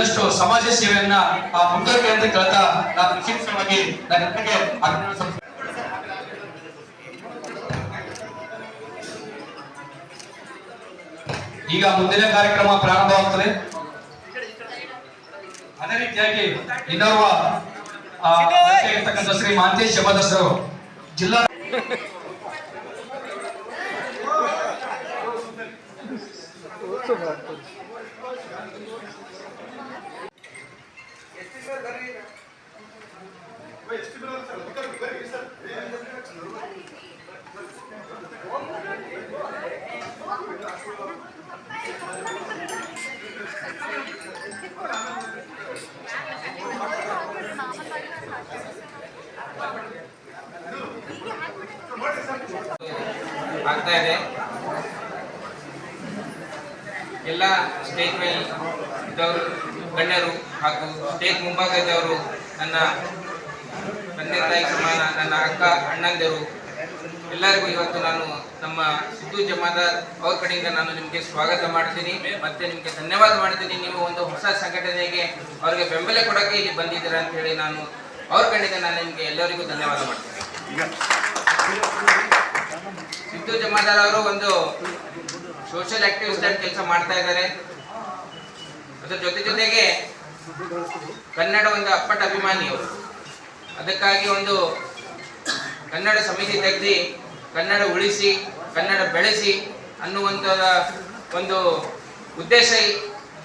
ಇನ್ನಷ್ಟು ಸಮಾಜ ಸೇವೆಯನ್ನ ಆ, ಮುಂದುವರಿಕೆ ಅಂತ ಕೇಳ್ತಾ ನಾನು ವಿಶೇಷವಾಗಿ ನನ್ನ ಅಭಿನಂದನೆ ಈಗ ಮುಂದಿನ ಕಾರ್ಯಕ್ರಮ ಪ್ರಾರಂಭವಾಗ್ತದೆ ಅದೇ ರೀತಿಯಾಗಿ ಇನ್ನೋರ್ವ ಶ್ರೀ ಮಾಂತೇಶ್ ಶಬದಸರು ಜಿಲ್ಲಾ ಆಗ್ತಾ ಇದೆ. ಎಲ್ಲ ಸ್ಟೇಜ್ ಮೇಲೆ ಇದ್ದವರು, ಗಣ್ಯರು ಹಾಗೂ ಸ್ಟೇಜ್ ಮುಂಭಾಗ ಇದ್ದವರು ನನ್ನ ತಂದೆ ತಾಯಿ ಸಮಾನ, ನನ್ನ ಅಕ್ಕ, ಅಣ್ಣಂದಿರು, ಎಲ್ಲರಿಗೂ ಇವತ್ತು ನಾನು ನಮ್ಮ ಸಿದ್ದು ಜಮಾದಾರ್ ಅವ್ರ ಕಡೆಯಿಂದ ನಾನು ನಿಮಗೆ ಸ್ವಾಗತ ಮಾಡ್ತೀನಿ. ಮತ್ತೆ ನಿಮಗೆ ಧನ್ಯವಾದ ಮಾಡ್ತೀನಿ. ನೀವು ಒಂದು ಹೊಸ ಸಂಘಟನೆಗೆ ಅವರಿಗೆ ಬೆಂಬಲ ಕೊಡೋಕ್ಕೆ ಇಲ್ಲಿ ಬಂದಿದ್ದೀರಾ ಅಂತ ಹೇಳಿ ನಾನು ಅವ್ರ ಕಡೆಯಿಂದ ನಾನು ನಿಮಗೆ ಎಲ್ಲರಿಗೂ ಧನ್ಯವಾದ ಮಾಡ್ತೀನಿ. ಸಿದ್ದು ಜಮಾದಾರ್ ಅವರು ಒಂದು ಸೋಷಿಯಲ್ ಆಕ್ಟಿವಿಸ್ಟ್ ಆಗಿ ಕೆಲಸ ಮಾಡ್ತಾ ಇದ್ದಾರೆ. ಅದ್ರ ಜೊತೆ ಜೊತೆಗೆ ಕನ್ನಡ ಒಂದು ಅಪ್ಪಟ ಅಭಿಮಾನಿ ಅವರು ಅದಕ್ಕಾಗಿ ಒಂದು ಕನ್ನಡ ಸಮಿತಿ ತೆಗೆದು, ಕನ್ನಡ ಉಳಿಸಿ, ಕನ್ನಡ ಬೆಳೆಸಿ ಅನ್ನುವಂಥದ ಒಂದು ಉದ್ದೇಶ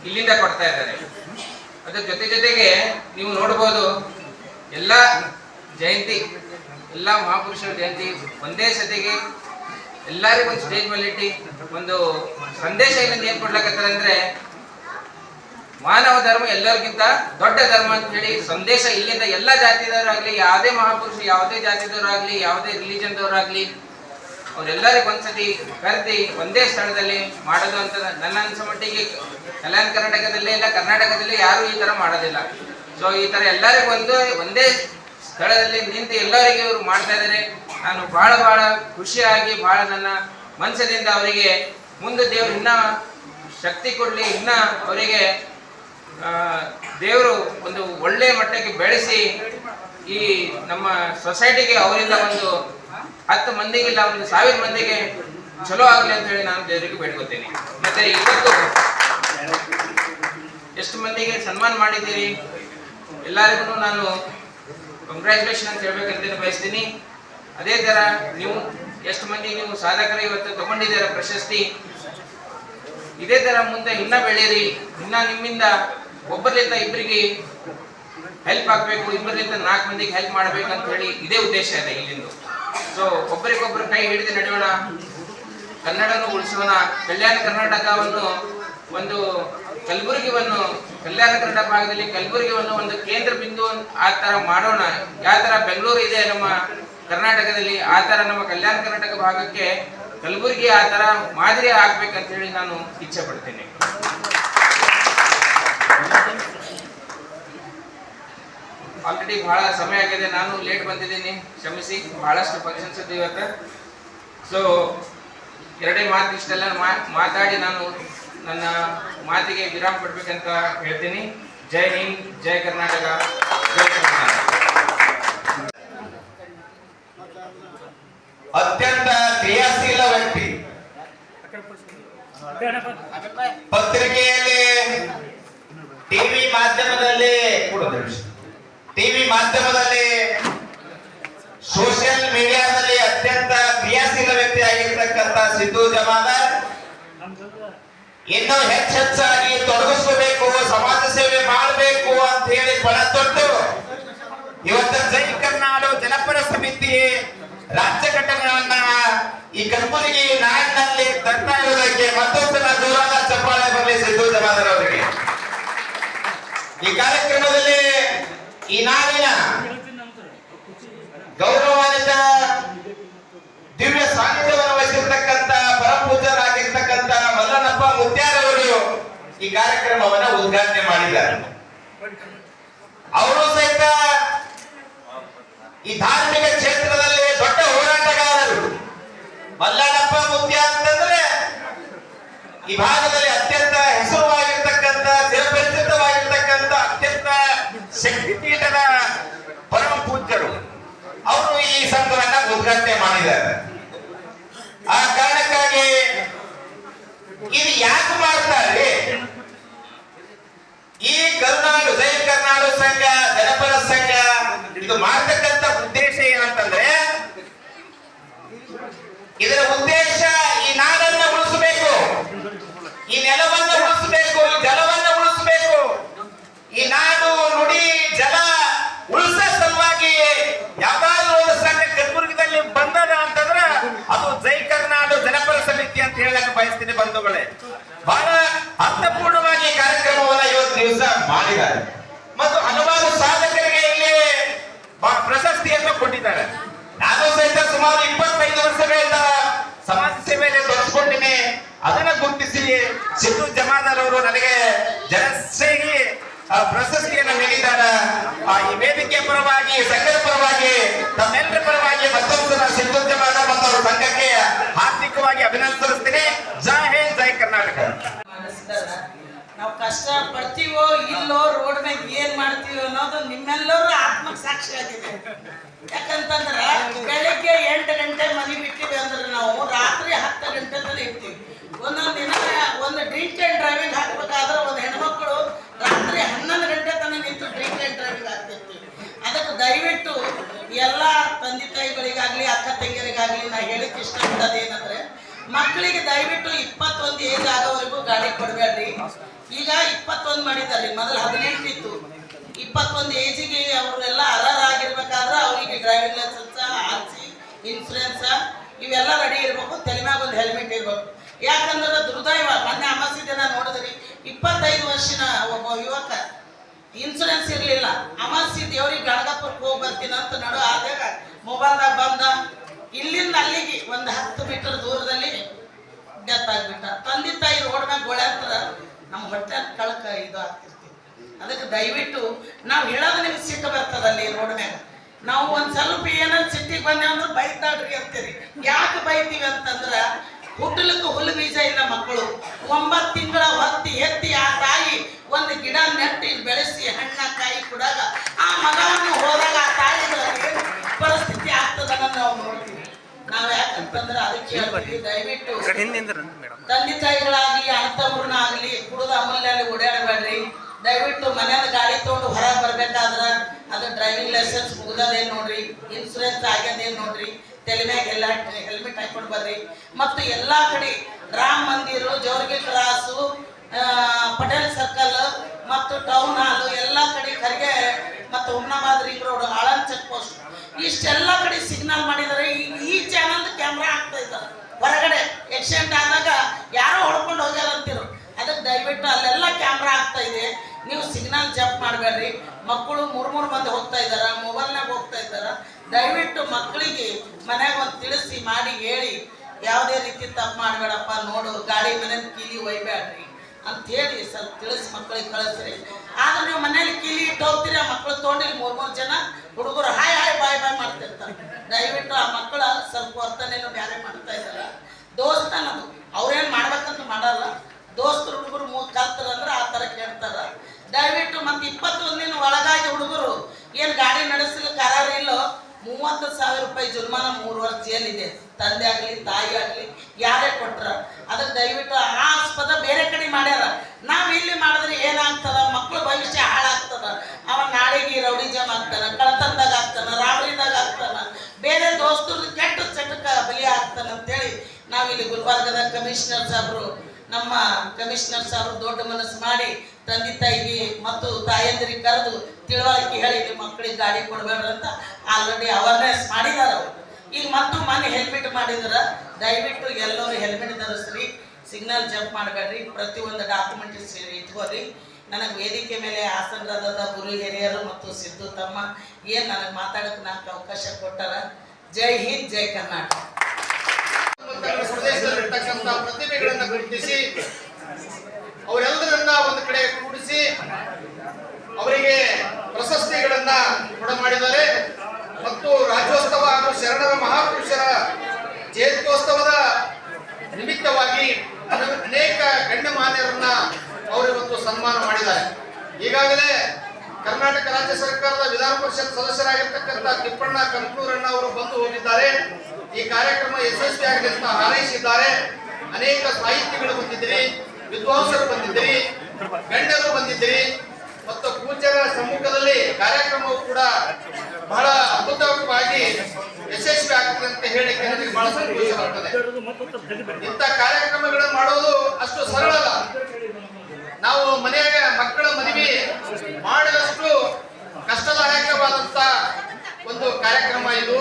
ಇಲ್ಲಿಂದ ಕೊಡ್ತಾ ಇದ್ದಾರೆ. ಅದ್ರ ಜೊತೆ ಜೊತೆಗೆ ನೀವು ನೋಡ್ಬೋದು, ಎಲ್ಲ ಜಯಂತಿ ಎಲ್ಲ ಮಹಾಪುರುಷರ ಜಯಂತಿ ಒಂದೇ ಸತಿಗೆ ಎಲ್ಲರಿಗೂ ಒಂದು ಸ್ಟೇಜ್ ಮೇಲೆ ಇಟ್ಟು ಒಂದು ಸಂದೇಶ ಏನಂದ್ರೆ ಏನ್ ಕೊಡ್ಲಾಕತ್ತಾರೆ ಅಂದ್ರೆ, ಮಾನವ ಧರ್ಮ ಎಲ್ಲರಿಗಿಂತ ದೊಡ್ಡ ಧರ್ಮ ಅಂತ ಹೇಳಿ ಸಂದೇಶ ಇಲ್ಲಿಂದ ಎಲ್ಲ ಜಾತಿದವರಾಗ್ಲಿ ಯಾವುದೇ ಮಹಾಪುರುಷ, ಯಾವುದೇ ಜಾತಿದವರಾಗ್ಲಿ ಯಾವುದೇ ಆಗಲಿ, ಅವರೆಲ್ಲರಿಗೂ ಒಂದ್ಸತಿ ಕರೆದಿ ಒಂದೇ ಸ್ಥಳದಲ್ಲಿ ಮಾಡೋದು ಅಂತ ನನ್ನ ಅನ್ಸೋ ಮಟ್ಟಿಗೆ ಕಲ್ಯಾಣ ಕರ್ನಾಟಕದಲ್ಲೇ ಇಲ್ಲ, ಕರ್ನಾಟಕದಲ್ಲಿ ಯಾರು ಈ ತರ ಮಾಡೋದಿಲ್ಲ. ಸೊ ಈ ತರ ಎಲ್ಲರಿಗೂ ಒಂದು, ಒಂದೇ ಸ್ಥಳದಲ್ಲಿ ನಿಂತು ಎಲ್ಲರಿಗೂ ಇವರು ಮಾಡ್ತಾ ಇದ್ದಾರೆ. ನಾನು ಬಹಳ ಬಹಳ ಖುಷಿಯಾಗಿ ಬಹಳ ನನ್ನ ಮನಸ್ಸಿನಿಂದ ಅವರಿಗೆ ಮುಂದೆ ದೇವರು ಇನ್ನ ಶಕ್ತಿ ಕೊಡಲಿ, ಇನ್ನ ಅವರಿಗೆ ದೇವರು ಒಂದು ಒಳ್ಳೆಯ ಮಟ್ಟಕ್ಕೆ ಬೆಳೆಸಿ ಈ ನಮ್ಮ ಸೊಸೈಟಿಗೆ ಅವರಿಂದ ಒಂದು ಹತ್ತು ಮಂದಿಗಿಲ್ಲ, ಒಂದು ಸಾವಿರ ಮಂದಿಗೆ ಚಲೋ ಆಗಲಿ ಅಂತ ಹೇಳಿ ನಾನು ದೇವರಿಗೆ ಬೇಡ್ಕೊತೀನಿ. ಮತ್ತೆ ಇವತ್ತು ಎಷ್ಟು ಮಂದಿಗೆ ಸನ್ಮಾನ ಮಾಡಿದ್ದೀರಿ? ಎಲ್ಲರಿಗೂ ನಾನು ಕಂಗ್ರ್ಯಾಚುಲೇಷನ್ ಅಂತ ಹೇಳ್ಬೇಕಂತ ಬಯಸ್ತೀನಿ. ಅದೇ ತರ ನೀವು ಎಷ್ಟು ಮಂದಿ ನೀವು ಸಾಧಕರು ಇವತ್ತು ತಗೊಂಡಿದ್ದೀರ ಪ್ರಶಸ್ತಿ? ಇದೇ ತರ ಮುಂದೆ ಇನ್ನ ಬೆಳೀರಿ ಇನ್ನ ನಿಮ್ಮಿಂದ ಒಬ್ಬರಿಂದ ಇಬ್ಬರಿಗೆ ಹೆಲ್ಪ್ ಆಗ್ಬೇಕು, ಇಬ್ಬರಿಂದ ನಾಲ್ಕು ಮಂದಿಗೆ ಹೆಲ್ಪ್ ಮಾಡ್ಬೇಕು ಅಂತ ಹೇಳಿ ಇದೇ ಉದ್ದೇಶ ಇದೆ ಇಲ್ಲಿಂದ. ಸೊ ಒಬ್ಬರಿಗೊಬ್ಬರು ಕೈ ಹಿಡಿದು ನಡೆಯೋಣ. ಕನ್ನಡನು ಉಳಿಸೋಣ. ಕಲ್ಯಾಣ ಕರ್ನಾಟಕವನ್ನು ಒಂದು ಕಲಬುರಗಿವನ್ನು ಕಲ್ಯಾಣ ಕನ್ನಡ ಭಾಗದಲ್ಲಿ ಕಲಬುರಗಿವನ್ನು ಒಂದು ಕೇಂದ್ರ ಬಿಂದು ಆ ತರ ಮಾಡೋಣ. ಯಾವ ತರ ಬೆಂಗಳೂರು ಇದೆ ನಮ್ಮ ಕರ್ನಾಟಕದಲ್ಲಿ, ಆ ತರ ನಮ್ಮ ಕಲ್ಯಾಣ ಕರ್ನಾಟಕ ಭಾಗಕ್ಕೆ ಕಲಬುರಗಿ ಆ ತರ ಮಾದರಿ ಆಗ್ಬೇಕಂತ ಹೇಳಿ ನಾನು ಇಚ್ಛೆ ಪಡ್ತೇನೆ. ಆಲ್ರೆಡಿ ಬಹಳ ಸಮಯ ಆಗಿದೆ. ನಾನು ಲೇಟ್ ಬಂದಿದ್ದೀನಿ. ಕ್ಷಮಿಸಿ. ಬಹಳಷ್ಟು ಫಂಕ್ಷನ್ಸ್ ಇದೆ ಇವತ್ತು. ಸೊ ಎರಡೇ ಮಾತು ಇಷ್ಟೆಲ್ಲ ಮಾತಾಡಿ ನಾನು ನನ್ನ ಮಾತಿಗೆ ವಿರಾಮ ಕೊಡ್ಬೇಕಂತ ಹೇಳ್ತೀನಿ. ಜೈ ಹಿಂದ್, ಜೈ ಕರ್ನಾಟಕ, ಜೈ ಅತ್ಯಂತ ಕ್ರಿಯಾಶೀಲ ವ್ಯಕ್ತಿ. ಪತ್ರಿಕೆಯಲ್ಲಿ ಟಿವಿ ಮಾಧ್ಯಮದಲ್ಲಿ ಟಿವಿ ಮಾಧ್ಯಮದಲ್ಲಿ ಸೋಷಿಯಲ್ ಮೀಡಿಯಾದಲ್ಲಿ ಅತ್ಯಂತ ಕ್ರಿಯಾಶೀಲ ವ್ಯಕ್ತಿ ಆಗಿರ್ತಕ್ಕಂಥ ಸಿದ್ದು ಜಮಾದಾರ್. ಇನ್ನೂ ಹೆಚ್ಚೆಚ್ಚಾಗಿ ತೊಡಗಿಸ್ಕೋಬೇಕು, ಸಮಾಜ ಸೇವೆ ಮಾಡಬೇಕು ಅಂತ ಹೇಳಿ ಬಲ ತೊಟ್ಟು ಇವತ್ತು ಜೈ ಕರ್ನಾಡು ಜನಪರ ಸಮಿತಿ ರಾಜ್ಯ ಘಟಕಗಳನ್ನ ಈ ಕಲಬುರಗಿ ನಾಡಿನಲ್ಲಿ ತರ್ತಾ ಇರೋದಕ್ಕೆ ಮತ್ತೊಂದು ಜೋರಾದ ಚಪ್ಪಾಳೆ ಬರಲಿ ಸಿದ್ದು ಜಮಾದಾರ್ ಈ ಕಾರ್ಯಕ್ರಮದಲ್ಲಿ ಈ ನಾಡಿನ ಗೌರವಾನ್ವಿತ ದಿವ್ಯ ಸಾನ್ನಿಧ್ಯವನ್ನು ವಹಿಸಿರ್ತಕ್ಕಂತ ಪರಂಪೂಜರಾಗಿರ್ತಕ್ಕಂತ ಮಲ್ಲನಪ್ಪ ಮುತ್ಯಾರವರು ಈ ಕಾರ್ಯಕ್ರಮವನ್ನ ಉದ್ಘಾಟನೆ ಮಾಡಿದ್ದಾರೆ. ಅವರು ಸಹಿತ ಈ ಧಾರ್ಮಿಕ ಕ್ಷೇತ್ರದಲ್ಲಿ ದೊಡ್ಡ ಹೋರಾಟಗಾರರು. ಮಲ್ಲನಪ್ಪ ಮುತ್ಯ ಅಂತಂದ್ರೆ ಈ ಭಾಗದಲ್ಲಿ ಅತ್ಯಂತ ಹೆಸರುವಾಗಿರ್ತಕ್ಕಂತ ಚಿರಪರಿಚಿತವಾಗಿರ್ತಕ್ಕಂತ ಅತ್ಯಂತ ಶಕ್ತಿ ಪೀಠದ ಪರಮ ಪೂಜ್ಯರು ಅವರು ಈ ಸಂಘವನ್ನ ಉದ್ಘಾಟನೆ ಮಾಡಿದ್ದಾರೆ. ಆ ಕಾರಣಕ್ಕಾಗಿ ಇದು ಯಾಕೆ ಮಾಡ್ತಾರೆ ಈ ಕರುನಾಡು ಜಯ ಕರ್ನಾಡು ಸಂಘ ಜನಪದ ಸಂಘ, ಇದು ಮಾಡ್ತಕ್ಕಂಥ ಉದ್ದೇಶ ಏನಂತಂದ್ರೆ, ಇದರ ಉದ್ದೇಶ ಈ ನಾಡನ್ನ ಉಳಿಸಬೇಕು ಈ ನೆಲವನ್ನ ಉಳಿಸಬೇಕು ಈ ಜಲವನ್ನ ಉಳಿಸಬೇಕು ಈ ನಾಡು ನುಡಿ ಜಲ ಉಳಿಸ ಸಲುವಾಗಿ ಯಾವ್ದಾದ್ರು ಒಂದು ಸಂಘ ಕಲಬುರಗಿದಲ್ಲಿ ಬಂದದ ಅಂತಂದ್ರ ಅದು ಜೈ ಕರ್ನಾಡು ಜನಪದ ಸಮಿತಿ ಅಂತ ಹೇಳಕ್ ಬಯಸ್ತೀನಿ ಬಂಧುಗಳೇ ಬಹಳ ಅರ್ಥಪೂರ್ಣವಾಗಿ ಕಾರ್ಯಕ್ರಮವನ್ನ ಇವತ್ತು ದಿವಸ ಮಾಡಿದ್ದಾರೆ. ಮತ್ತು ಹಲವಾರು ಸಾಧಕರಿಗೆ ಇಲ್ಲಿ ಪ್ರಶಸ್ತಿಯನ್ನು ಕೊಟ್ಟಿದ್ದಾರೆ. ನಾನು ಸಹಿತ ಸುಮಾರು ಇಪ್ಪತ್ತೈದು ವರ್ಷಗಳಿಂದ ಸಮಾಜ ಸೇವೆಯಲ್ಲಿ ತೊಡಗಿಕೊಂಡಿನಿ ಅದನ್ನ ಗುರುತಿಸಿ ಸಿದ್ದು ಜಮಾದಾರ್ ಅವರು ನನಗೆ ಜನಸೇಗಿ ಆ, ಪ್ರಶಸ್ತಿಯನ್ನು ನೀಡಿದ್ದಾರೆ. ಈ ವೇದಿಕೆ ಪರವಾಗಿ ಸಂಘದ ಪರವಾಗಿ ತಮ್ಮೆಲ್ಲರ ಪರವಾಗಿ ಮತ್ತೊಂದು ಸಿದ್ದು ಜಮಾದಾರ್ ಮತ್ತು ಅವರ ಸಂಘಕ್ಕೆ ಹಾರ್ದಿಕವಾಗಿ ಅಭಿನಂದಿಸುತ್ತೇನೆ ಜೈ ಹಿಂದ್ ಜೈ ಕರ್ನಾಟಕ ಮಾಡಿಸ್ತಾರ ನಾವು ಕಷ್ಟ ಪಡ್ತೀವೋ ಇಲ್ಲೋ ರೋಡ್ ಮ್ಯಾಗ ಏನ್ ಅನ್ನೋದು ನಿಮ್ಮೆಲ್ಲರೂ ಆತ್ಮಕ್ ಸಾಕ್ಷಿ ಆಗಿದೆ. ಯಾಕಂತಂದ್ರ ಬೆಳಿಗ್ಗೆ ಎಂಟು ಗಂಟೆ ಮನೆ ಬಿಟ್ಟಿವಿ ಅಂದ್ರೆ ನಾವು ರಾತ್ರಿ ಹತ್ತು ಗಂಟೆ ತನಕ ಇರ್ತೀವಿ. ಒಂದೊಂದು ದಿನ ಒಂದು ಡ್ರಿಂಕ್ ಅಂಡ್ ಡ್ರೈವಿಂಗ್ ಹಾಕ್ಬೇಕಾದ್ರೆ ಒಂದು ಹೆಣ್ಮಕ್ಳು ರಾತ್ರಿ ಹನ್ನೊಂದು ಗಂಟೆ ತನಕ ನಿಂತು ಡ್ರಿಂಕ್ ಅಂಡ್ ಡ್ರೈವಿಂಗ್ ಹಾಕ್ತಿರ್ತೀವಿ. ಅದಕ್ಕೆ ದಯವಿಟ್ಟು ಎಲ್ಲ ತಂದೆ ತಾಯಿಗಳಿಗಾಗ್ಲಿ, ಅಕ್ಕ ತಂಗಿಯರಿಗಾಗ್ಲಿ ನಾ ಹೇಳಿಕ್ ಇಷ್ಟಪಡೋದು ಏನಂದ್ರೆ, ಮಕ್ಕಳಿಗೆ ದಯವಿಟ್ಟು ಇಪ್ಪತ್ತೊಂದು ಏಜ್ ಆಗೋವರೆಗೂ ಗಾಡಿ ಕೊಡಬೇಡ್ರಿ. ಈಗ ಇಪ್ಪತ್ತೊಂದು ಮಾಡಿದ್ದಾರೆ, ಮೊದಲು ಹದಿನೆಂಟು ಇತ್ತು ಇಪ್ಪತ್ತೊಂದು ಏಜಿಗೆ ಅವರೆಲ್ಲ ಅರ್ಹರಾಗಿರ್ಬೇಕಾದ್ರೆ ಅವರಿಗೆ driving licence R C insurance ಇವೆಲ್ಲ ರೆಡಿ ಇರ್ಬೇಕು. ತಲೆ ಮ್ಯಾಗ ಒಂದು ಹೆಲ್ಮೆಟ್ ಇರಬೇಕು. ಯಾಕಂದ್ರೆ ದುರ್ದೈವ ಮೊನ್ನೆ ಅಮಾಸಿ ದಿನ ನೋಡಿದ್ರಿ, ಇಪ್ಪತ್ತೈದು ವರ್ಷನ ಒಬ್ಬ ಯುವಕ ಇನ್ಸೂರೆನ್ಸ್ ಇರಲಿಲ್ಲ. ಅಮಾಸಿ ದೇವ್ರಿಗೆ ಗಣಗಪ್ಪಕ್ಕೆ ಹೋಗಿ ಬರ್ತೀನಿ ಅಂತ ನಡು ಆದಾಗ ಮೊಬೈಲ್ದಾಗ ಬಂದ, ಇಲ್ಲಿಂದ ಅಲ್ಲಿಗೆ ಒಂದು ಹತ್ತು ಮೀಟರ್ ದೂರದಲ್ಲಿ ಡೆತ್ ಆಗ್ಬಿಟ್ಟ. ತಂದೆ ತಾಯಿ ರೋಡ್ ಮ್ಯಾಗ ಗೋಳ್ಯಾಡ್ತಾರ ನಮ್ಮ ಹೊಟ್ಟೆ ಕಳಕ ಇದು ಆಗ್ತಿರ್ತೀವಿ ಅದಕ್ಕೆ ದಯವಿಟ್ಟು ನಾವು ಹೇಳೋದು ನಿಮ್ಗೆ ಸಿಟ್ಟು ಬರ್ತದ ಅಲ್ಲಿ ರೋಡ್ ಮ್ಯಾಗ. ನಾವು ಒಂದ್ ಸ್ವಲ್ಪ ಏನಾದ್ರು ಸಿಟ್ಟಿಗೆ ಬಂದೆ ಅಂದ್ರೆ ಬೈತಾಡ್ರಿ ಅಂತೀರಿ. ಯಾಕೆ ಬೈತೀವಿ ಅಂತಂದ್ರೆ ಹುಟ್ಟಲಕ್ಕೆ ಹುಲ್ಲು ಬೀಜ ಇಲ್ಲ ಮಕ್ಕಳು. ಒಂಬತ್ತು ತಿಂಗಳ ಹೊತ್ತಿ ಎತ್ತಿ ಆ ತಾಯಿ ಒಂದು ಗಿಡ ನೆಟ್ಟಿ ಬೆಳೆಸಿ ಹಣ್ಣ ಕಾಯಿ ಕೊಡಾಗ ಆ ಮಗವನ್ನು ಹೋದಾಗ ಆ ತಾಯಿಗಳ ಪರಿಸ್ಥಿತಿ ಆಗ್ತದನ್ನ ನಾವು ನೋಡ್ತೀವಿ. ನಾವ್ ಯಾಕಂತಂದ್ರೆ ಅದಕ್ಕೆ ಹೇಳ್ತೀವಿ ದಯವಿಟ್ಟು ತಂದೆ ತಾಯಿಗಳಾಗ್ಲಿ ಅಣ್ಣ ಆಗ್ಲಿ ಕುಡಿದ ಅಮೂಲ್ಯಲ್ಲಿ ಓಡಾಡಬೇಡ್ರಿ. ದಯವಿಟ್ಟು ಮನೆಯಲ್ಲಿ ಗಾಡಿ ತಗೊಂಡು ಹೊರಗೆ ಬರ್ಬೇಕಾದ್ರೆ ಅದು ಡ್ರೈವಿಂಗ್ ಲೈಸೆನ್ಸ್ ಮುಗ್ದದೇನು ನೋಡ್ರಿ ಇನ್ಸೂರೆನ್ಸ್ ಆಗ್ಯದೇನ್ ನೋಡ್ರಿ, ತಲೆ ಮ್ಯಾಗ ಎಲ್ಲ ಹೆಲ್ಮೆಟ್ ಹಾಕೊಂಡು ಬರ್ರಿ. ಮತ್ತು ಎಲ್ಲಾ ಕಡೆ ರಾಮ್ ಮಂದಿರು, ಜೋರ್ಗಿ ಕ್ರಾಸು ಪಟೇಲ್ ಸರ್ಕಲ್ ಮತ್ತು ಟೌನ್ ಹಾಲ್ ಎಲ್ಲ ಕಡೆ ಖರ್ಗೆ ಮತ್ತು ಹುಮ್ನಾಬಾದ್ ರಿಂಗ್ ರೋಡ್ ಆಳನ್ ಚೆಕ್ ಪೋಸ್ಟ್ ಇಷ್ಟೆಲ್ಲ ಕಡೆ ಸಿಗ್ನಲ್ ಮಾಡಿದರೆ ಈ- ಈ ಚಾನಲ್ ಕ್ಯಾಮ್ರಾ ಹಾಕ್ತಾ ಇದ್ದಾರೆ ಹೊರಗಡೆ ಆಕ್ಸಿಡೆಂಟ್ ಆದಾಗ ಯಾರೋ ಹೊಡ್ಕೊಂಡು ಹೋಗ್ಯಾರ ಅಂತಿರು ಅದಕ್ಕೆ ದಯವಿಟ್ಟು ಅಲ್ಲೆಲ್ಲ ಕ್ಯಾಮ್ರಾ ಆಗ್ತಾ ಇದೆ. ನೀವು ಸಿಗ್ನಲ್ ಜಂಪ್ ಮಾಡಬೇಡ್ರಿ. ಮಕ್ಕಳು ಮೂರು ಮೂರು ಮಂದಿ ಹೋಗ್ತಾ ಇದ್ದಾರೆ? ಮೊಬೈಲ್ನಾಗ ಹೋಗ್ತಾ ಇದ್ದಾರೆ? ದಯವಿಟ್ಟು ಮಕ್ಕಳಿಗೆ ಮನ್ಯಾಗ ಒಂದು ತಿಳಿಸಿ ಮಾಡಿ ಹೇಳಿ. ಯಾವುದೇ ರೀತಿ ತಪ್ಪು ಮಾಡಬೇಡಪ್ಪ, ನೋಡು, ಗಾಡಿ ಮನೆ ಕೀಲಿ ಒಯ್ಬೇಡ್ರಿ ಅಂತ ಹೇಳಿ ಸ್ವಲ್ಪ ತಿಳಿಸಿ ಮಕ್ಕಳಿಗೆ ಕಳಿಸ್ರಿ. ಆದ್ರೆ ನೀವು ಮನೇಲಿ ಕೀಲಿ ಇಟ್ಟು ಹೋಗ್ತೀರಿ? ಆ ಮಕ್ಕಳು ತೊಗೊಂಡಿಲ್ಲ ಮೂರು ಮೂರು ಜನ, ಹುಡುಗರು ಹಾಯ್ ಹಾಯ್ ಬಾಯ್ ಬಾಯ್ ಮಾಡ್ತಿರ್ತಾರೆ. ದಯವಿಟ್ಟು ಆ ಮಕ್ಕಳ ಸ್ವಲ್ಪ ವರ್ತನೆಯನ್ನು ಬೇರೆ ಮಾಡ್ತಾ ಇದ್ದಾರೆ? ದೋಸ್ತನದು ಅವ್ರೇನು ಮಾಡ್ಬೇಕಂತ ಮಾಡಲ್ಲ. ದೋಸ್ತರು, ಹುಡುಗರು ಮೂರು ಕಲ್ತಾರಂದ್ರೆ ಆ ಥರ ಕೇಳ್ತಾರ. ದಯವಿಟ್ಟು ಮತ್ತೆ ಇಪ್ಪತ್ತೊಂದಿನ ಒಳಗಾಗಿ ಹುಡುಗರು, ಏನು ಗಾಡಿ ನಡೆಸಲು ಕರಾರು ಇಲ್ಲೋ, ಮೂವತ್ತು ಸಾವಿರ ರೂಪಾಯಿ ಜುರ್ಮಾನ ಮೂರು ವರ್ಷ ಜೇಲಿದೆ. ತಂದೆ ಆಗಲಿ, ತಾಯಿ ಆಗಲಿ, ಯಾರೇ ಕೊಟ್ರ. ಅದಕ್ಕೆ ದಯವಿಟ್ಟು ಆ ಆಸ್ಪದ ಬೇರೆ ಕಡೆ ಮಾಡ್ಯಾರ. ನಾವು ಇಲ್ಲಿ ಮಾಡಿದ್ರೆ ಏನಾಗ್ತದ? ಮಕ್ಕಳ ಭವಿಷ್ಯ ಹಾಳಾಗ್ತದ? ಅವ ನಾಳೆಗೆ ರೌಡಿ ಜಮ್ ಆಗ್ತಾನ ಕಳತನದಾಗ ಆಗ್ತಾನ ರಾವಳಿದಾಗ ಆಗ್ತಾನ ಬೇರೆ ದೋಸ್ತರು ಕೆಟ್ಟ ಚಟಕ ಬಲಿ ಆಗ್ತಾನ ಅಂತೇಳಿ ನಾವಿಲ್ಲಿ ಗುಲ್ಬರ್ಗದ ಕಮಿಷನರ್ ಸಾಬ್ರು, ನಮ್ಮ ಕಮಿಷನರ್ ಸಾಬ್ರು ದೊಡ್ಡ ಮನಸ್ಸು ಮಾಡಿ ತಂದೆ ತಾಯಿಗೆ ಮತ್ತು ತಾಯಂದಿರಿಗೆ ಕರೆದು ತಿಳುವಳಿಕೆ ಹೇಳಿ, ನಿಮ್ಮ ಮಕ್ಕಳಿಗೆ ಗಾಡಿ ಕೊಡಬೇಡ್ರಿ ಅಂತ ಆಲ್ರೆಡಿ ಅವೇರ್ನೆಸ್ ಮಾಡಿದಾರ ಅವರು. ಈಗ ಮತ್ತು ಮನೆ ಹೆಲ್ಮೆಟ್ ಮಾಡಿದಾರ. ದಯವಿಟ್ಟು ಎಲ್ಲರೂ ಹೆಲ್ಮೆಟ್ ಧರಿಸ್ರಿ. ಸಿಗ್ನಲ್ ಜಂಪ್ ಮಾಡಬೇಡ್ರಿ. ಪ್ರತಿಯೊಂದು ಸೇರಿ ಇಟ್ಕೋರಿ ನನಗೆ ವೇದಿಕೆ ಮೇಲೆ ಆಸನರಾದ ಗುರು ಹಿರಿಯರು ಮತ್ತು ಸಿದ್ದು ತಮ್ಮ ಏನು ನನಗೆ ಮಾತಾಡೋಕೆ ನಾಲ್ಕು ಅವಕಾಶ ಕೊಟ್ಟಾರ. ಜೈ ಹಿಂದ್, ಜೈ ಕರ್ನಾಟಕ. ಪ್ರತಿಭೆಗಳನ್ನ ಗುರುತಿಸಿ ಅವರೆಲ್ಲರನ್ನ ಒಂದು ಕಡೆ ಕೂಡಿಸಿ ಅವರಿಗೆ ಪ್ರಶಸ್ತಿಗಳನ್ನ ಕೊಡ ಮಾಡಿದ್ದಾರೆ. ಮತ್ತು ರಾಜ್ಯೋತ್ಸವ ಹಾಗೂ ಶರಣರ ಮಹಾಪುರುಷರ ಜಯಂತ್ಯೋತ್ಸವದ ನಿಮಿತ್ತವಾಗಿ ಅನೇಕ ಗಣ್ಯಮಾನ್ಯರನ್ನ ಅವರು ಇವತ್ತು ಸನ್ಮಾನ ಮಾಡಿದ್ದಾರೆ. ಈಗಾಗಲೇ ಕರ್ನಾಟಕ ರಾಜ್ಯ ಸರ್ಕಾರದ ವಿಧಾನ ಪರಿಷತ್ ಸದಸ್ಯರಾಗಿರ್ತಕ್ಕಂಥ ತಿಪ್ಪಣ್ಣ ಕಂಕನೂರಣ್ಣ ಅವರು ಬಂದು ಹೋಗಿದ್ದಾರೆ. ಈ ಕಾರ್ಯಕ್ರಮ ಯಶಸ್ವಿಯಾಗಲಿ ಅಂತ ಹಾರೈಸಿದ್ದಾರೆ. ಅನೇಕ ಸಾಹಿತಿಗಳು ಬಂದಿದ್ದೀರಿ. ವಿದ್ವಾಂಸರು ಬಂದಿದ್ದೀರಿ ಗಣ್ಯರು ಬಂದಿದ್ದೀರಿ, ಮತ್ತು ಪೂಜ್ಯರ ಸಮ್ಮುಖದಲ್ಲಿ ಕಾರ್ಯಕ್ರಮವು ಕೂಡ ಬಹಳ ಅದ್ಭುತವಾಗಿ ಯಶಸ್ವಿ ಆಗ್ತದೆ ಅಂತ ಹೇಳಿ ನನಗೆ ಬಹಳ ಸಂತೋಷವಾಗ್ತದೆ. ಇಂಥ ಕಾರ್ಯಕ್ರಮಗಳನ್ನು ಮಾಡೋದು ಅಷ್ಟು ಸರಳ ಅಲ್ಲ ನಾವು ಮನೆಯಾಗ ಮಕ್ಕಳ ಮದುವೆ ಮಾಡಿದಷ್ಟು ಕಷ್ಟದಾಯಕವಾದಂತ ಒಂದು ಕಾರ್ಯಕ್ರಮ ಇದು.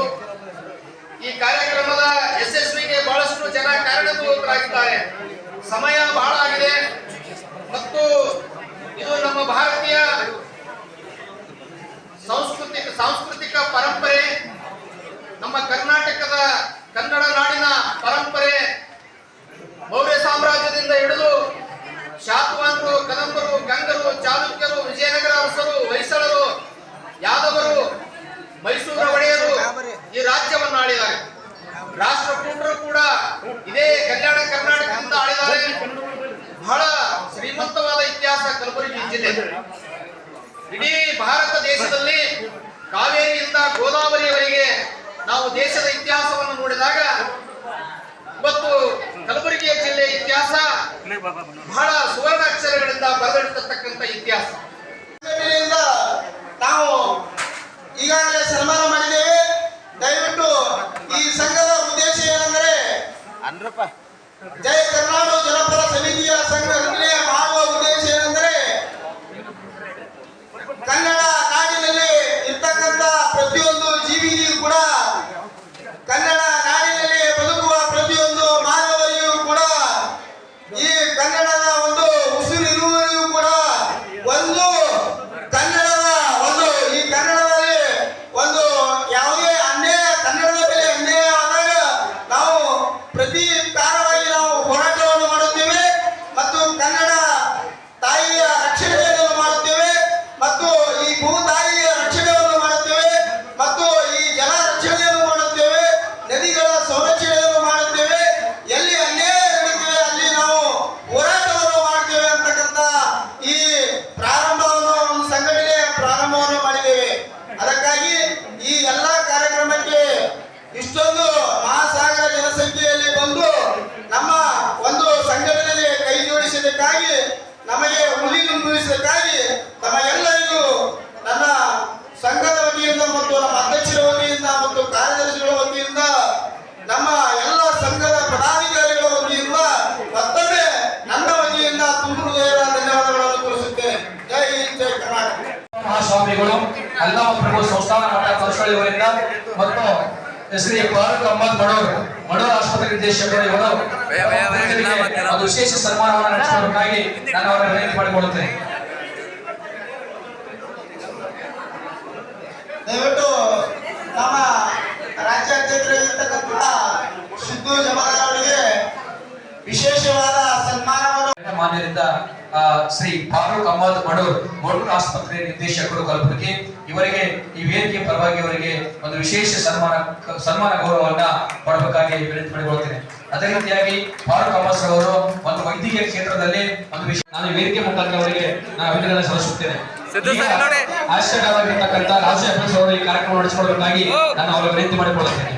ಈ ಕಾರ್ಯಕ್ರಮದ ಯಶಸ್ವಿಗೆ ಬಹಳಷ್ಟು ಜನ ಕಾರಣಭೂತರಾಗಿದ್ದಾರೆ. ಸಮಯ ಬಹಳ ಆಗಿದೆ. ಮತ್ತು ಇದು ನಮ್ಮ ಭಾರತೀಯ ಸಾಂಸ್ಕೃತಿಕ ಸಾಂಸ್ಕೃತಿಕ ಪರಂಪರೆ, ನಮ್ಮ ಕರ್ನಾಟಕದ ಕನ್ನಡ ನಾಡಿನ ಪರಂಪರೆ ಮೌರ್ಯ ಸಾಮ್ರಾಜ್ಯದಿಂದ ಹಿಡಿದು ಶಾತವಾಹನರು ಕದಂಬರು, ಗಂಗರು, ಚಾಲುಕ್ಯರು, ವಿಜಯನಗರ ಅರಸರು, ಹೊಯ್ಸಳರು, ಯಾದವರು, ಮೈಸೂರು ಒಡೆಯರು ಈ ರಾಜ್ಯವನ್ನು ಆಳಿದ್ದಾರೆ. ರಾಷ್ಟ್ರಕೂಟರು ಕೂಡ ಇದೇ ಕಲ್ಯಾಣ ಆಳಿದ್ದಾರೆ ಬಹಳ ಶ್ರೀಮಂತವಾದ ಇತಿಹಾಸ ಕಲಬುರಗಿ ಜಿಲ್ಲೆ. ಇಡೀ ಭಾರತ ದೇಶದಲ್ಲಿ ಕಾವೇರಿಯಿಂದ ಗೋದಾವರಿಯವರೆಗೆ ನಾವು ದೇಶದ ಇತಿಹಾಸವನ್ನು ನೋಡಿದಾಗ ಇವತ್ತು ಕಲಬುರಗಿಯ ಜಿಲ್ಲೆಯ ಇತಿಹಾಸ ಬಹಳ ಸುವರ್ಣಾಕ್ಷರಗಳಿಂದ ಬರೆದಿರ್ತಕ್ಕಂಥ ಇತಿಹಾಸ. ನಾವು ಈಗಾಗಲೇ ಸನ್ಮಾನ ಮಾಡಿದ್ದೇವೆ. ದಯವಿಟ್ಟು ಈ ಸಂಘದ ಉದ್ದೇಶ ಏನಂದ್ರೆ ಜಯ ಕರ್ನಾಟಕ. ಜೋಡಿಸಿದ್ದಕ್ಕಾಗಿ ನಮಗೆ ಹುಲಿ ನುಂಬಿಸಿದ್ದಕ್ಕಾಗಿ ತಮ್ಮ ಎಲ್ಲರಿಗೂ ನನ್ನ ಸಂಘದ ವತಿಯಿಂದ ಮತ್ತು ನಮ್ಮ ಅಧ್ಯಕ್ಷರ ವತಿಯಿಂದ ಮತ್ತು ಕಾರ್ಯದರ್ಶಿಗಳ ವತಿಯಿಂದ, ನಮ್ಮ ಎಲ್ಲ ಸಂಘದ ಪದಾಧಿಕಾರಿಗಳ ವತಿಯಿಂದ ಮತ್ತೊಮ್ಮೆ ನನ್ನ ವತಿಯಿಂದ ತುಂಬ ಹೃದಯದ ಧನ್ಯವಾದಗಳನ್ನು ತಿಳಿಸುತ್ತೇನೆ. ಜೈ ಜೈ ಕರ್ನಾಟಕ. ಮಹಾಸ್ವಾಮಿಗಳು ಅಲ್ಲಮ ಪ್ರಭು ಸಂಸ್ಥಾನ ಮಠ ಕೌಶಳಿಯವರಿಂದ ಮತ್ತು ಶ್ರೀ ಫಾರೂಕ್ ಅಹಮದ್ ಮಡೋರ್. ಮಡೋರ್ ಆಸ್ಪತ್ರೆ ನಿರ್ದೇಶಕರು ಅದು ವಿಶೇಷ ಸನ್ಮಾನವನ್ನು ನಡೆಸುವುದಕ್ಕಾಗಿ ನಾನು ಅವರ ವಿನಂತಿ ಮಾಡಿಕೊಳ್ಳುತ್ತೇನೆ ದಯವಿಟ್ಟು ನಮ್ಮ ರಾಜ್ಯಾಧ್ಯಕ್ಷರಾಗಿರ್ತಕ್ಕಂಥ ಸಿದ್ದು ಜಮಾದಾರ್ ಅವರಿಗೆ ವಿಶೇಷವಾದ ಸನ್ಮಾನವನ್ನು ಮಾನ್ಯರಿಂದ ಶ್ರೀ ಫಾರೂಕ್ ಅಹಮದ್ ಮಡೂರ್ ಮಡೂರ್ ಆಸ್ಪತ್ರೆ ನಿರ್ದೇಶಕರು ಕಲಬುರಗಿ ಇವರಿಗೆ ಈ ವೇದಿಕೆ ಪರವಾಗಿ ಅವರಿಗೆ ಒಂದು ವಿಶೇಷ ಸನ್ಮಾನ ಸನ್ಮಾನ ಗೌರವವನ್ನ ಮಾಡಬೇಕಾಗಿ ವಿನಂತಿ ಮಾಡಿಕೊಳ್ಳುತ್ತೇನೆ. ಅದೇ ರೀತಿಯಾಗಿ ಫಾರೂಕ್ ಅಹಮದ್ ಸರ್ ಅವರು ಒಂದು ವೈದ್ಯಕೀಯ ಕ್ಷೇತ್ರದಲ್ಲಿ ಒಂದು ವಿಶೇಷ ನಾನು ವೇದಿಕೆ ಮುಖಾಂತರ ಅವರಿಗೆ ನಾನು ಅಭಿನಂದನೆ ಸಲ್ಲಿಸುತ್ತೇನೆ. ಆಶ್ಚರ್ಯವಾಗಿರ್ತಕ್ಕಂಥ ರಾಜ್ಯ ಅಧ್ಯಕ್ಷ ಅವರು ಈ ಕಾರ್ಯಕ್ರಮ ನಡೆಸಿಕೊಳ್ಳಬೇಕಾಗಿ ನಾನು ಅವರ ವಿನಂತಿ ಮಾಡಿಕೊಳ್ಳುತ್ತೇನೆ.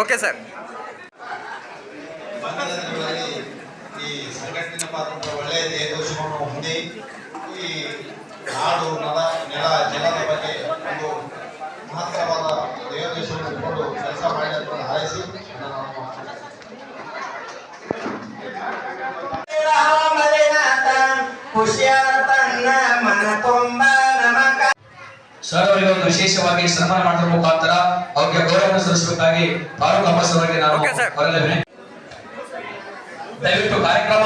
ಓಕೆ ಸರ್ ಬಂಧನಗಳಲ್ಲಿ ಈ ಸಂಘಟನೆ ಪಾತ್ರ ಒಳ್ಳೆಯ ದೇಶವನ್ನು ಹೊಂದಿ ಈ ನಾಡು ನಲ ನೆಲ ಜಲದ ಬಗ್ಗೆ ಒಂದು ಮಹತ್ತರವಾದ ದೇವದೇಶವನ್ನು ಇಟ್ಕೊಂಡು ಕೆಲಸ ಮಾಡಿ ಅಂತ ಹಾರೈಸಿ ನನ್ನ ಮಾತು. ಸರ್ ಅವರಿಗೆ ಒಂದು ವಿಶೇಷವಾಗಿ ಸನ್ಮಾನ ಮಾಡೋದ್ರ ಮುಖಾಂತರ ಅವರಿಗೆ ಗೌರವ ಸಲ್ಲಿಸಬೇಕಾಗಿ ಫಾರೂಕ್ ಅಬ್ಬಾಸ್ ಅವರಿಗೆ ನಾನು ವಿನಂತಿ- ದಯವಿಟ್ಟು ಕಾರ್ಯಕ್ರಮ.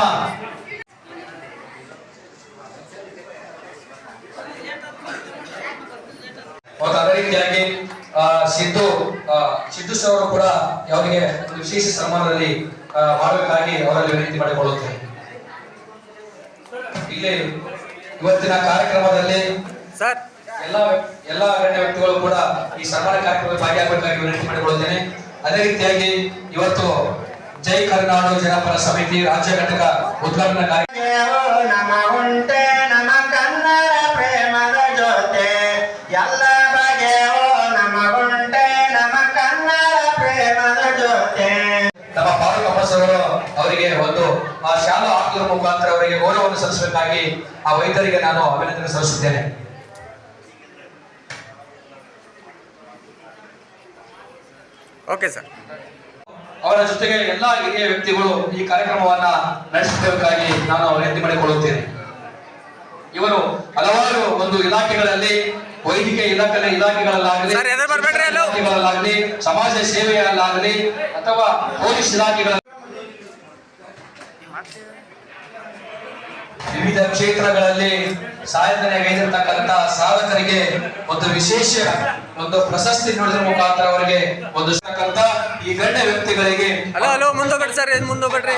ಮತ್ತು ಅದೇ ರೀತಿಯಾಗಿ ಸಿದ್ದು ಸಿದ್ದು ಸರ್ ಅವರು ಕೂಡ ಅವರಿಗೆ ಒಂದು ವಿಶೇಷ ಸನ್ಮಾನದಲ್ಲಿ ಮಾಡಬೇಕಾಗಿ ಅವರಲ್ಲಿ ವಿನಂತಿ ಮಾಡಿಕೊಳ್ಳುತ್ತೇನೆ. ಇಲ್ಲಿ ಇವತ್ತಿನ ಕಾರ್ಯಕ್ರಮದಲ್ಲಿ ಸರ್ ಎಲ್ಲ ಎಲ್ಲ ಗಣ್ಯ ವ್ಯಕ್ತಿಗಳು ಕೂಡ ಈ ಸನ್ಮಾನ ಕಾರ್ಯಕ್ರಮದಲ್ಲಿ ಭಾಗಿಯಾಗಬೇಕಾಗಿ ವಿನಂತಿ ಮಾಡಿಕೊಳ್ಳುತ್ತೇನೆ. ಅದೇ ರೀತಿಯಾಗಿ ಇವತ್ತು ಜೈ ಕರ್ನಾಡು ಜನಪರ ಸಮಿತಿ ರಾಜ್ಯ ಘಟಕ ಉದ್ಘಾಟನಾ ಕಾರ್ಯಕ್ರಮ ಅವರಿಗೆ ಒಂದು ಆ ಶಾಲಾ ಹಾಕುವ ಮುಖಾಂತರ ಅವರಿಗೆ ಗೌರವವನ್ನು ಸಲ್ಲಿಸಬೇಕಾಗಿ ಆ ವೈದ್ಯರಿಗೆ ನಾನು ಅಭಿನಂದನೆ ಸಲ್ಲಿಸುತ್ತೇನೆ. ಓಕೆ ಸರ್ ಅವರ ಜೊತೆಗೆ ಎಲ್ಲಾ ಹಿರಿಯ ವ್ಯಕ್ತಿಗಳು ಈ ಕಾರ್ಯಕ್ರಮವನ್ನ ನಡೆಸಬೇಕಾಗಿ ನಾನು ವಿನಂತಿ ಮಾಡಿಕೊಳ್ಳುತ್ತೇನೆ ಇವರು ಹಲವಾರು ಒಂದು ಇಲಾಖೆಗಳಲ್ಲಿ ವೈದ್ಯಕೀಯ ಇಲಾಖೆ. ಇಲಾಖೆಗಳಲ್ಲಾಗಲಿ ಸಮಾಜ ಸೇವೆಯಲ್ಲಾಗಲಿ ಅಥವಾ ಪೊಲೀಸ್ ಇಲಾಖೆಗಳ ವಿವಿಧ ಕ್ಷೇತ್ರಗಳಲ್ಲಿ ಸಾಧನೆ ಸಾಧಕರಿಗೆ ಒಂದು ವಿಶೇಷ ಒಂದು ಪ್ರಶಸ್ತಿ ನೋಡಿದ ಮುಖಾಂತರ ಅವರಿಗೆ ಒಂದು ಈ ಗಣ್ಯ ವ್ಯಕ್ತಿಗಳಿಗೆ ಹಲೋ ಹಲೋ ಮುಂದೋಗಡ್ರಿ ಸರ್ ಮುಂದೋಗಡ್ರಿ?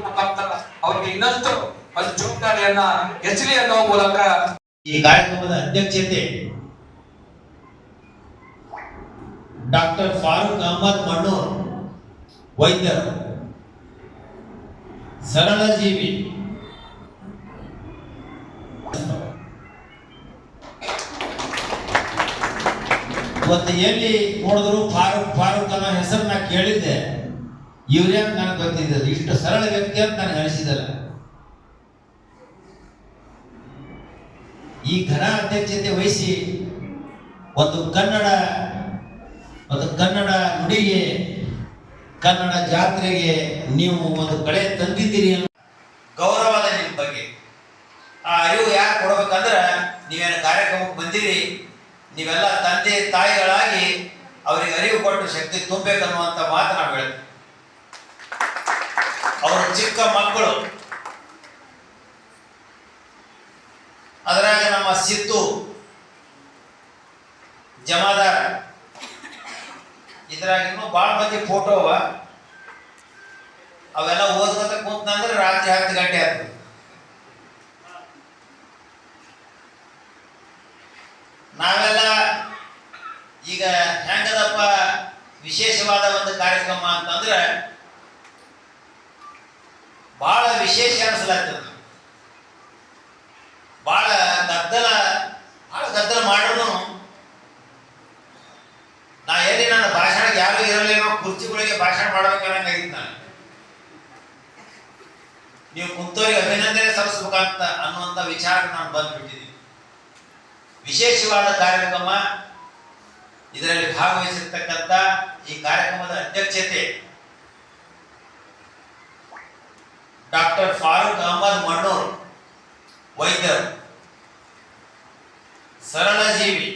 ಮುಖಾಂತರ ಅವರಿಗೆ ಇನ್ನಷ್ಟು ಒಂದು ಜವಾಬ್ದಾರಿಯನ್ನ ಹೆಚ್ಚಲಿ ಅನ್ನುವ ಮೂಲಕ ಈ ಕಾರ್ಯಕ್ರಮದ ಅಧ್ಯಕ್ಷತೆ ಡಾಕ್ಟರ್ ಫಾರೂಕ್ ಅಹಮದ್ ಮಣ್ಣೂರ್ ವೈದ್ಯರು ಸರಳ ಜೀವಿ ಇವತ್ತು ಎಲ್ಲಿ ನೋಡಿದ್ರು ಫಾರೂಕ್ ಫಾರೂಕ್ ಅನ್ನೋ ನಾ ಕೇಳಿದ್ದೆ. ಇವ್ರೇ ಅಂತ ನನಗೆ ಗೊತ್ತಿದ್ದದು ಇಷ್ಟು ಸರಳ ವ್ಯಕ್ತಿ ಅಂತ ನನಗೆ ಅನಿಸಿದಲ್ಲ. ಈ ಘನ ಅಧ್ಯಕ್ಷತೆ ವಹಿಸಿ ಒಂದು ಕನ್ನಡ ಒಂದು ಕನ್ನಡ ನುಡಿಗೆ, ಕನ್ನಡ ಜಾತ್ರೆಗೆ ನೀವು ಒಂದು ಕಳೆ ತಂದಿದ್ದೀರಿ ಗೌರವದ ನಿಮ್ಮ ಬಗ್ಗೆ. ಆ ಅರಿವು ಯಾಕೆ ಕೊಡ್ಬೇಕಂದ್ರೆ ನೀವೇನು ಕಾರ್ಯಕ್ರಮಕ್ಕೆ ಬಂದಿರಿ? ನೀವೆಲ್ಲ ತಂದೆ ತಾಯಿಗಳಾಗಿ ಅವರಿಗೆ ಅರಿವು ಕೊಟ್ಟು ಶಕ್ತಿ ತುಂಬಬೇಕನ್ನುವಂಥ ಮಾತು ನಾವು ಹೇಳ್ತೀವಿ. ಅವರು ಚಿಕ್ಕ ಮಕ್ಕಳು. ಅದರಾಗ ನಮ್ಮ ಸಿದ್ದು ಜಮಾದಾರ. ಇದ್ರಾಗ ಇನ್ನೂ ಭಾಳ ಮಂದಿ ಫೋಟೋ ಅವ. ಅವೆಲ್ಲ ಓದ್ಕೊತ ಕೂತ್ನಂದ್ರೆ ರಾತ್ರಿ ಹತ್ತು ಗಂಟೆ ಆಗ್ತದೆ ನಾವೆಲ್ಲ ಈಗ ಹೆಂಗದಪ್ಪ ವಿಶೇಷವಾದ ಒಂದು ಕಾರ್ಯಕ್ರಮ ಅಂತಂದ್ರೆ ಬಹಳ ವಿಶೇಷ ಅನಿಸ್ಲಾಗ್ತದೆ ಬಹಳ ಗದ್ದಲ ಬಹಳ ಗದ್ದಲ ಮಾಡೋನು ನಾ ಎಲ್ಲಿ ನನ್ನ ಭಾಷಣ ಯಾರು ಇರಲೇನೋ ಕುರ್ಚಿಗಳಿಗೆ ಭಾಷಣ ಮಾಡ್ಬೇಕನ್ನಂಗಾಗಿತ್ತು ನಾನು ನೀವು ಕುಂತೋರಿಗೆ ಅಭಿನಂದನೆ ಸಲ್ಲಿಸ್ಬೇಕಂತ ಅನ್ನುವಂಥ ವಿಚಾರಕ್ಕೆ ನಾನು ಬಂದ್ಬಿಟ್ಟಿದ್ದೀನಿ. ವಿಶೇಷವಾದ ಕಾರ್ಯಕ್ರಮ ಇದರಲ್ಲಿ ಭಾಗವಹಿಸಿರ್ತಕ್ಕಂಥ ಈ ಕಾರ್ಯಕ್ರಮದ ಅಧ್ಯಕ್ಷತೆ ಡಾಕ್ಟರ್ ಫಾರೂಕ್ ಅಹಮದ್ ಮಣ್ಣೂರ್ ವೈದ್ಯರು. ಸರಳಜೀವಿ.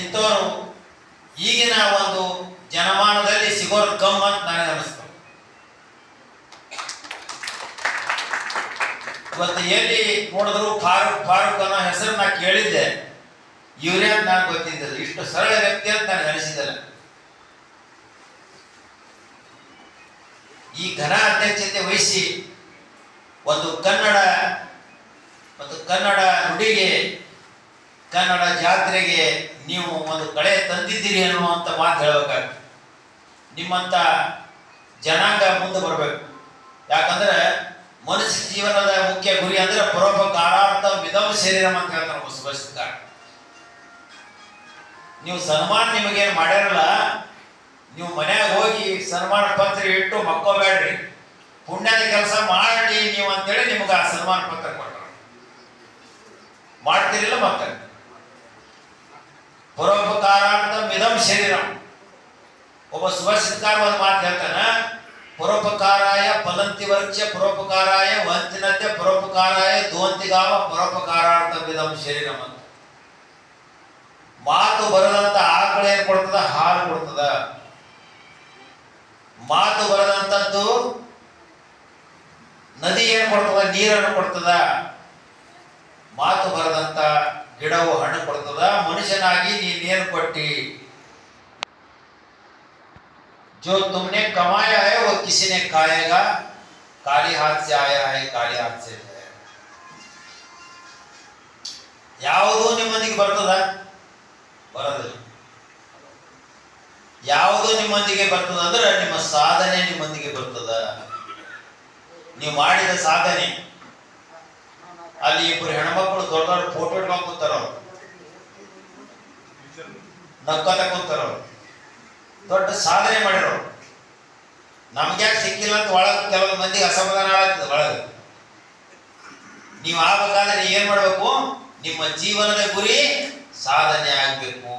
ಇಂಥವರು ಈಗಿನ ಒಂದು ಜನಮಾನದಲ್ಲಿ ಸಿಗೋರು ಕಮ್ ಅಂತ ನನಗೆ ಅನಿಸ್ತು ಇವತ್ತು ಎಲ್ಲಿ ನೋಡಿದ್ರು ಫಾರೂಕ್ ಫಾರೂಕ್ ಅನ್ನೋ ಹೆಸರನ್ನ ಕೇಳಿದ್ದೆ. ಇವರೇ ಅಂತ ನಾನು ಗೊತ್ತಿದ್ದಲ್ಲ ಇಷ್ಟು ಸರಳ ವ್ಯಕ್ತಿ ಅಂತ ನಾನು ಅನಿಸಿದಲ್ಲ ಈ ಘನ ಅಧ್ಯಕ್ಷತೆ ವಹಿಸಿ ಒಂದು ಕನ್ನಡ ಮತ್ತು ಕನ್ನಡ ನುಡಿಗೆ, ಕನ್ನಡ ಜಾತ್ರೆಗೆ ನೀವು ಒಂದು ಕಳೆ ತಂದಿದ್ದೀರಿ ಅನ್ನುವಂಥ ಮಾತು ಹೇಳಬೇಕಾಗ್ತದೆ. ನಿಮ್ಮಂಥ ಜನಾಂಗ ಮುಂದೆ ಬರಬೇಕು. ಯಾಕಂದ್ರೆ ಮನುಷ್ಯ ಜೀವನದ ಮುಖ್ಯ ಗುರಿ ಅಂದ್ರೆ ಪರೋಪಕಾರಾರ್ಥ ವಿಧವ ಶರೀರ ಅಂತ ಹೇಳ್ತಾರೆ ಬಸವಸ್ಕಾರ ನೀವು ಸನ್ಮಾನ ನಿಮಗೇನು ಮಾಡ್ಯಾರಲ್ಲ, ನೀವು ಮನ್ಯಾಗ ಹೋಗಿ ಸನ್ಮಾನ ಪತ್ರ ಇಟ್ಟು ಮಕ್ಕೋಬೇಡ್ರಿ ಪುಣ್ಯದ ಕೆಲಸ ಮಾಡಿ ನೀವು ಅಂತೇಳಿ ನಿಮ್ಗೆ ಆ ಸನ್ಮಾನ ಪತ್ರ ಕೊಟ್ಟರು ಮಾಡ್ತಿರಲಿಲ್ಲ ಮತ್ತೆ. ಪರೋಪಕಾರಾರ್ಥ ಮಿದಂ ಶರೀರಂ. ಒಬ್ಬ ಸುಭಾಷಿತ ಒಂದು ಮಾತು ಹೇಳ್ತಾನ ಪರೋಪಕಾರಾಯ ಫಲಂತಿ ವರ್ಚ ಪರೋಪಕಾರಾಯ ವಂತಿನತೆ ಪರೋಪಕಾರಾಯ ದುವಂತಿಗಾವ ಪರೋಪಕಾರ ಅಂತ. ಶರೀರಂ ಮಾತು ಬರದಂತ ಆಕಳ ಏನ್ ಕೊಡ್ತದ? ಹಾಲು ಕೊಡ್ತದ. ಮಾತು ಬರದಂತದ್ದು ನದಿ ಏನ್ ಕೊಡ್ತದ? ನೀರನ್ನು ಕೊಡ್ತದ. ಮಾತು ಬರದಂತ ಗಿಡವು ಹಣ್ಣು ಕೊಡ್ತದ. ಮನುಷ್ಯನಾಗಿ ನೀನೇನು ಕೊಟ್ಟಿ? जो तुमने कमाया है वो किसी ने खाएगा काली हाथ से आया है काली हाथ से जाएगा ಯಾವುದೂ ನಿಮ್ಮೊಂದಿಗೆ ಬರ್ತದ ಬರೋದಿಲ್ಲ ಯಾವುದು ನಿಮ್ಮೊಂದಿಗೆ ಬರ್ತದ ಅಂದ್ರೆ ನಿಮ್ಮ ಸಾಧನೆ ನಿಮ್ಮೊಂದಿಗೆ ಬರ್ತದ ನೀವು ಮಾಡಿದ ಸಾಧನೆ ಅಲ್ಲಿ ಇಬ್ಬರು ಹೆಣ್ಮಕ್ಳು ದೊಡ್ಡ ದೊಡ್ಡ ಫೋಟೋ ಇಟ್ಕೊಂಡ್ ಕೂತಾರ ಅವ್ರು ನಕ್ಕತ ಕೂತಾರ ಅವ್ರು ದೊಡ್ಡ ಸಾಧನೆ ಮಾಡಿರೋ ನಮ್ಗೆ ಯಾಕೆ ಸಿಕ್ಕಿಲ್ಲ ಅಂತ ಒಳಗೆ ಕೆಲವು ಮಂದಿಗೆ ಅಸಮಾಧಾನ ಆಗ್ತದೆ ಒಳಗೆ. ನೀವು ಆಗ್ಬೇಕಾದ್ರೆ ಏನು ಮಾಡ್ಬೇಕು? ನಿಮ್ಮ ಜೀವನದ ಗುರಿ ಸಾಧನೆ ಆಗ್ಬೇಕು.